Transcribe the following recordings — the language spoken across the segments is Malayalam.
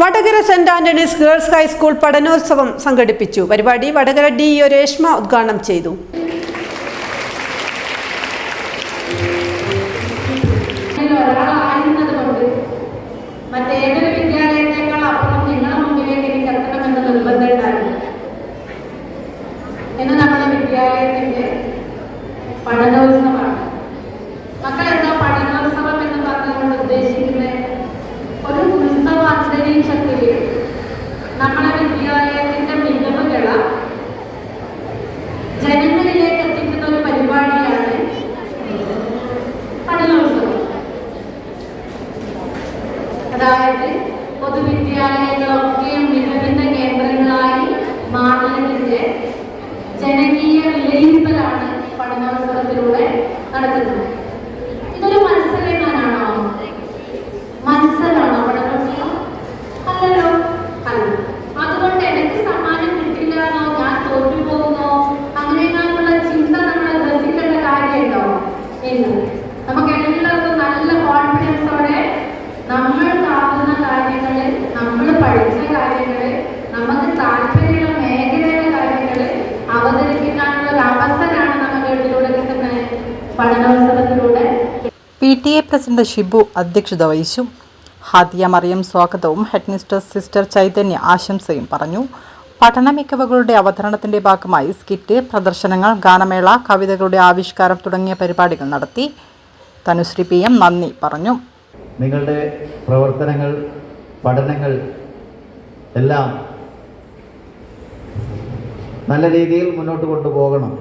Vadakara Saint Antony's girls high school പഠനോത്സവം സംഘടിപ്പിച്ചു. പരിപാടി വടകര ഡി ഒ രേഷ്മ ഉദ്ഘാടനം ചെയ്തു. മറ്റേതൊരു നമ്മുടെ മക്കൾ എന്താ പഠനോത്സവം എന്ന് പറഞ്ഞുകൊണ്ട് ഉദ്ദേശിക്കുന്നത് ഒരു ഉത്സവ അന്തരീക്ഷത്തിൽ നമ്മുടെ വിദ്യാലയത്തിന്റെ മികവുകളെ ജനങ്ങളിലേക്ക് എത്തിക്കുന്ന ഒരു പരിപാടിയാണ് പഠനോത്സവം അതായത് പൊതുവിദ്യാലയങ്ങളൊക്കെയും മികവിന്റെ കേന്ദ്രങ്ങളായി മാറുന്നതിന്റെ ജനകീയ വിലയിരുത്തലാണ് പഠനോത്സവത്തിലൂടെ നടത്തുന്നത്. കാര്യങ്ങൾ നമ്മൾ പഠിച്ച കാര്യങ്ങൾ നമുക്ക് താല്പര്യമുള്ള മേഖലയിലെ കാര്യങ്ങൾ അവതരിപ്പിക്കാനുള്ള ഒരു അവസരമാണ് നമുക്ക് ഇതിലൂടെ കിട്ടുന്നത് പഠനോത്സവത്തിലൂടെ. P T A president Shibu അധ്യക്ഷത വഹിച്ചു. ഹാദിയ മറിയം സ്വാഗതവും ഹെഡ് മിസ്റ്റർ സിസ്റ്റർ ചൈതന്യ ആശംസയും പറഞ്ഞു. പഠന മികവുകളുടെ അവതരണത്തിന്റെ ഭാഗമായി സ്കിറ്റ് പ്രദർശനങ്ങൾ ഗാനമേള കവിതകളുടെ ആവിഷ്കാരം തുടങ്ങിയ പരിപാടികൾ നടത്തി. തനുശ്രീ പി എം നന്ദി പറഞ്ഞു. നിങ്ങളുടെ പ്രവർത്തനങ്ങൾ പഠനങ്ങൾ എല്ലാം നല്ല രീതിയിൽ മുന്നോട്ട് കൊണ്ടുപോകണം.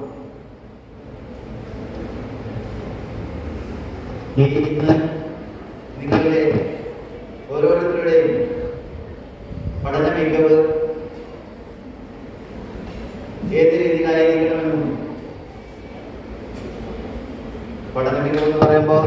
നിങ്ങളുടെ ഓരോരുത്തരുടെയും പഠന മികവ് ഏത് രീതിയിലായിരിക്കണമെന്നും പഠന മികവ് എന്ന് പറയുമ്പോൾ